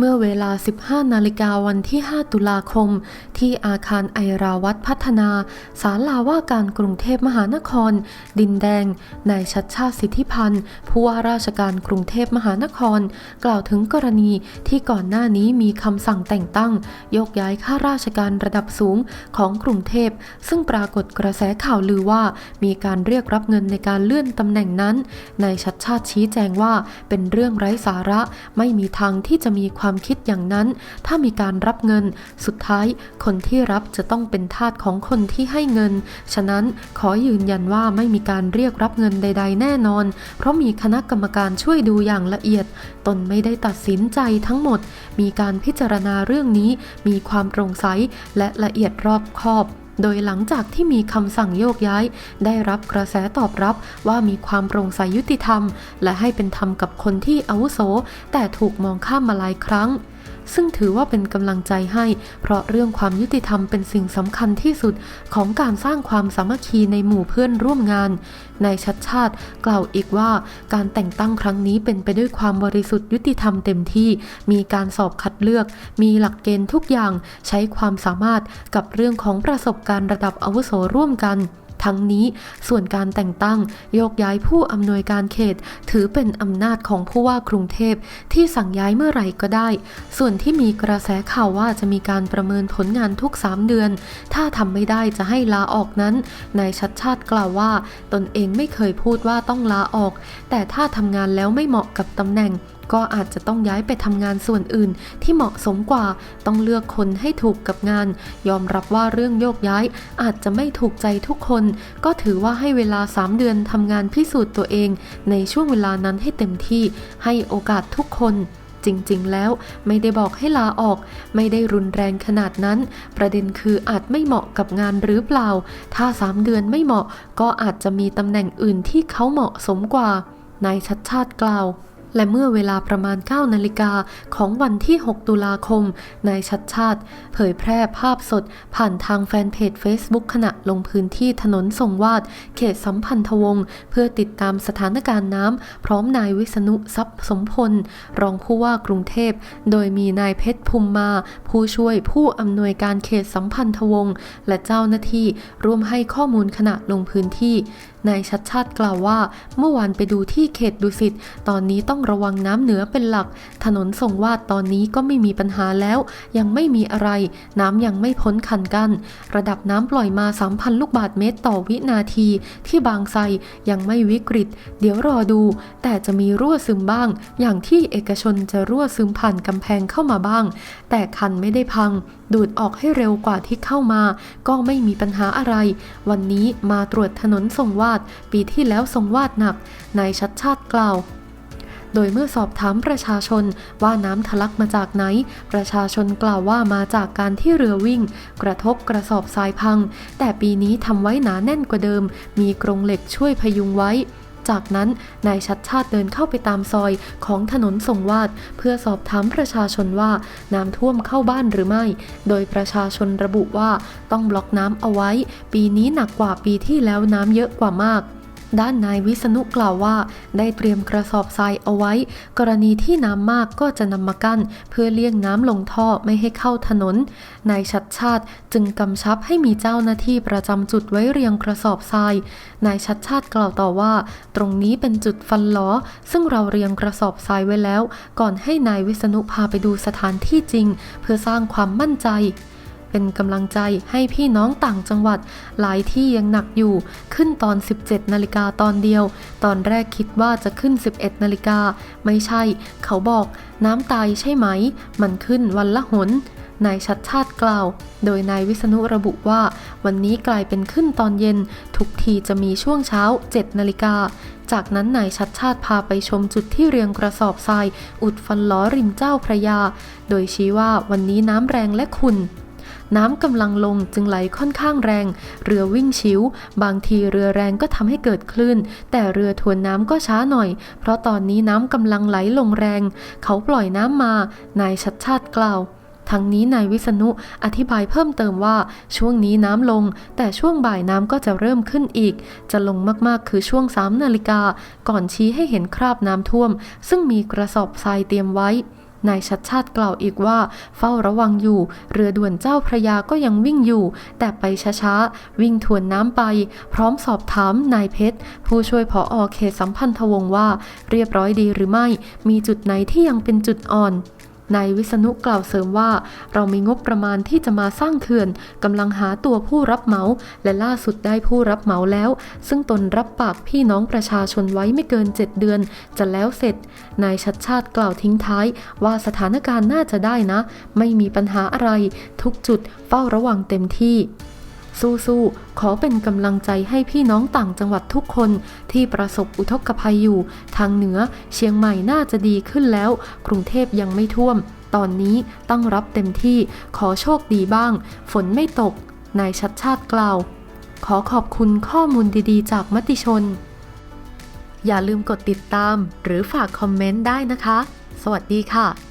เมื่อเวลา 15 นาฬิกาวันที่ 5 ตุลาคม ที่อาคารไอราวัตพัฒนา ศาลาว่าการกรุงเทพมหานคร ดินแดง นายชัดชาติสิทธิพันธ์ผู้ว่าราชการกรุงเทพมหานคร กล่าวถึงกรณีที่ก่อนหน้านี้มีคำสั่งแต่งตั้ง ยกย้ายข้าราชการระดับสูงของกรุงเทพ ซึ่งปรากฏกระแสข่าวลือว่า มีการเรียกรับเงินในการเลื่อนตำแหน่งนั้นนายชัดชาติชี้แจงว่าเป็นเรื่องไร้สาระไม่มีทางที่จะมีความความคิดอย่างนั้น ถ้ามีการรับเงิน สุดท้ายคนที่รับจะต้องเป็นทาสของคนที่ให้เงิน ฉะนั้นขอยืนยันว่าไม่มีการเรียกรับเงินใด ๆ แน่นอน เพราะมีคณะกรรมการช่วยดูอย่างละเอียด ตนไม่ได้ตัดสินใจทั้งหมด มีการพิจารณาเรื่องนี้ มีความโปร่งใสและละเอียดรอบคอบ โดยหลังจากที่มีคำสั่งโยกย้าย ได้รับกระแสตอบรับว่ามีความโปร่งใสยุติธรรม และให้เป็นธรรมกับคนที่อาวุโส แต่ถูกมองข้ามมาหลายครั้ง ซึ่งถือว่าเป็นกำลังใจให้ เพราะเรื่องความยุติธรรมเป็นสิ่งสำคัญที่สุดของการสร้างความสามัคคีในหมู่เพื่อนร่วมงาน นายชัดชาติกล่าวอีกว่าการแต่งตั้งครั้งนี้เป็นไปด้วยความบริสุทธิ์ยุติธรรมเต็มที่ มีการสอบคัดเลือก มีหลักเกณฑ์ทุกอย่าง ใช้ความสามารถกับเรื่องของประสบการณ์ระดับอาวุโสร่วมกัน ทั้งนี้ส่วนการแต่งตั้งโยกย้ายผู้อำนวยการเขต ถือเป็นอำนาจของผู้ว่ากรุงเทพที่สั่งย้ายเมื่อไหร่ก็ได้ ส่วนที่มีกระแสข่าวว่าจะมีการประเมินผลงานทุก 3 เดือน ถ้าทำไม่ได้จะให้ลาออกนั้นนายชัดชาติกล่าวว่า ตนเองไม่เคยพูดว่าต้องลาออก แต่ถ้าทำงานแล้วไม่เหมาะกับตำแหน่ง ก็อาจจะต้องย้ายไปทำงานส่วนอื่นที่เหมาะสมกว่า ต้องเลือกคนให้ถูกกับงาน ยอมรับว่าเรื่องโยกย้ายอาจจะไม่ถูกใจทุกคน ก็ถือว่าให้เวลา 3 เดือนทำงานพิสูจน์ตัวเอง ในช่วงเวลานั้นให้เต็มที่ ให้โอกาสทุกคนจริง ๆ แล้วไม่ได้บอกให้ลาออก ไม่ได้รุนแรงขนาดนั้น ประเด็นคืออาจไม่เหมาะกับงานหรือเปล่า ถ้า 3 เดือนไม่เหมาะ ก็อาจจะมีตำแหน่งอื่นที่เขาเหมาะสมกว่านายชัดชาติกล่าว และเมื่อเวลาประมาณ 9 นาฬิกาของวันที่ 6 ตุลาคม นายชัดชาติ เผยแพร่ภาพสดผ่านทางแฟนเพจ Facebook ขณะลงพื้นที่ถนนทรงวาด เขตสัมพันธวงศ์เพื่อติดตามสถานการณ์น้ำ พร้อมนายวิษณุทรัพย์สมพล รองผู้ว่ากรุงเทพ โดยมีนายเพชรภูมิมา ผู้ช่วยผู้อำนวยการเขตสัมพันธวงศ์และเจ้าหน้าที่ร่วมให้ข้อมูลขณะลงพื้นที่ นายชัดชาติกล่าวว่า เมื่อวานไปดูที่เขตดุสิตตอนนี้ต้องระวังน้ำเหนือเป็นหลัก ถนนทรงวาดตอนนี้ก็ไม่มีปัญหาแล้ว ยังไม่มีอะไร น้ำยังไม่พ้นคันกัน ระดับน้ำปล่อยมา 3,000 ลูกบาศก์เมตรต่อวินาที ที่บางไทรยังไม่วิกฤต เดี๋ยวรอดู แต่จะมีรั่วซึมบ้าง อย่างที่เอกชนจะรั่วซึมผ่านกำแพงเข้ามาบ้าง แต่คันไม่ได้พัง ดูดออกให้เร็วกว่าที่เข้ามา ก็ไม่มีปัญหาอะไร วันนี้มาตรวจถนนทรงวาด ปีที่แล้วทรงวาดหนัก นายชัดชาติกล่าว โดยเมื่อสอบถามประชาชนว่าน้ำทะลักมาจากไหน ประชาชนกล่าวว่ามาจากการที่เรือวิ่ง กระทบกระสอบทรายพัง แต่ปีนี้ทำไว้หนาแน่นกว่าเดิม มีกรงเหล็กช่วยพยุงไว้จากนั้นนายชัดชาติเดินเข้าไปตามซอยของถนนทรงวาด เพื่อสอบถามประชาชนว่าน้ำท่วมเข้าบ้านหรือไม่ โดยประชาชนระบุว่าต้องบล็อกน้ำเอาไว้ ปีนี้หนักกว่าปีที่แล้วน้ำเยอะกว่ามาก ด้านนายวิษณุกล่าวว่า ได้เตรียมกระสอบทรายเอาไว้ กรณีที่น้ำมากก็จะนำมากั้น เพื่อเลี่ยงน้ำลงท่อไม่ให้เข้าถนน นายชัดชาติจึงกำชับให้มีเจ้าหน้าที่ประจำจุดไว้เรียงกระสอบทราย นายชัดชาติกล่าวต่อว่า ตรงนี้เป็นจุดฟันล้อ ซึ่งเราเรียงกระสอบทรายไว้แล้ว ก่อนให้นายวิษณุพาไปดูสถานที่จริง เพื่อสร้างความมั่นใจ เป็นกำลังใจให้พี่น้องต่างจังหวัด หลายที่ยังหนักอยู่ ขึ้นตอน 17 นาฬิกาตอนเดียว ตอนแรกคิดว่าจะขึ้น 11 นาฬิกา ไม่ใช่ เขาบอก น้ำตายใช่ไหม มันขึ้นวันละหนนายชัดชาติกล่าว โดยนายวิษณุระบุว่า วันนี้กลายเป็นขึ้นตอนเย็น ทุกทีจะมีช่วงเช้า 7 นาฬิกา จากนั้นนายชัดชาติพาไปชมจุดที่เรียงกระสอบทราย อุดฟันล้อริมเจ้าพระยา โดยชี้ว่าวันนี้น้ำแรงและขุ่น น้ำกำลังลงจึงไหลค่อนข้างแรง เรือวิ่งชิว บางทีเรือแรงก็ทำให้เกิดคลื่น แต่เรือทวนน้ำก็ช้าหน่อย เพราะตอนนี้น้ำกำลังไหลลงแรง เขาปล่อยน้ำมา นายชัดชาติกล่าวทั้งนี้นายวิษณุอธิบายเพิ่มเติมว่าช่วงนี้น้ำลง แต่ช่วงบ่ายน้ำก็จะเริ่มขึ้นอีก จะลงมากๆคือช่วง3นาฬิกาก่อนชี้ให้เห็นคราบน้ำท่วม ซึ่งมีกระสอบทรายเตรียมไว้ นายชัดชาติกล่าวอีกว่าเฝ้าระวังอยู่ เรือด่วนเจ้าพระยาก็ยังวิ่งอยู่ แต่ไปช้าๆ วิ่งทวนน้ำไป พร้อมสอบถามนายเพชร ผู้ช่วยผออเขตสัมพันธวงศ์ว่า เรียบร้อยดีหรือไม่ มีจุดไหนที่ยังเป็นจุดอ่อน นายวิษณุกล่าวเสริมว่า เรามีงบประมาณที่จะมาสร้างเขื่อนกำลังหาตัวผู้รับเหมา และล่าสุดได้ผู้รับเหมาแล้ว ซึ่งตนรับปากพี่น้องประชาชนไว้ไม่เกิน 7 เดือน จะแล้วเสร็จ นายชัดชาติกล่าวทิ้งท้าย ว่าสถานการณ์น่าจะได้นะ ไม่มีปัญหาอะไร ทุกจุดเฝ้าระวังเต็มที่ สู้ๆ ขอเป็นกำลังใจให้พี่น้องต่างจังหวัดทุกคนที่ประสบอุทกภัยอยู่ ทางเหนือเชียงใหม่น่าจะดีขึ้นแล้ว กรุงเทพยังไม่ท่วม ตอนนี้ตั้งรับเต็มที่ขอโชคดีบ้าง ฝนไม่ตก นายชัดชาติกล่าว ขอขอบคุณข้อมูลดีๆ จากมติชน อย่าลืมกดติดตาม หรือฝากคอมเมนต์ได้นะคะ สวัสดีค่ะ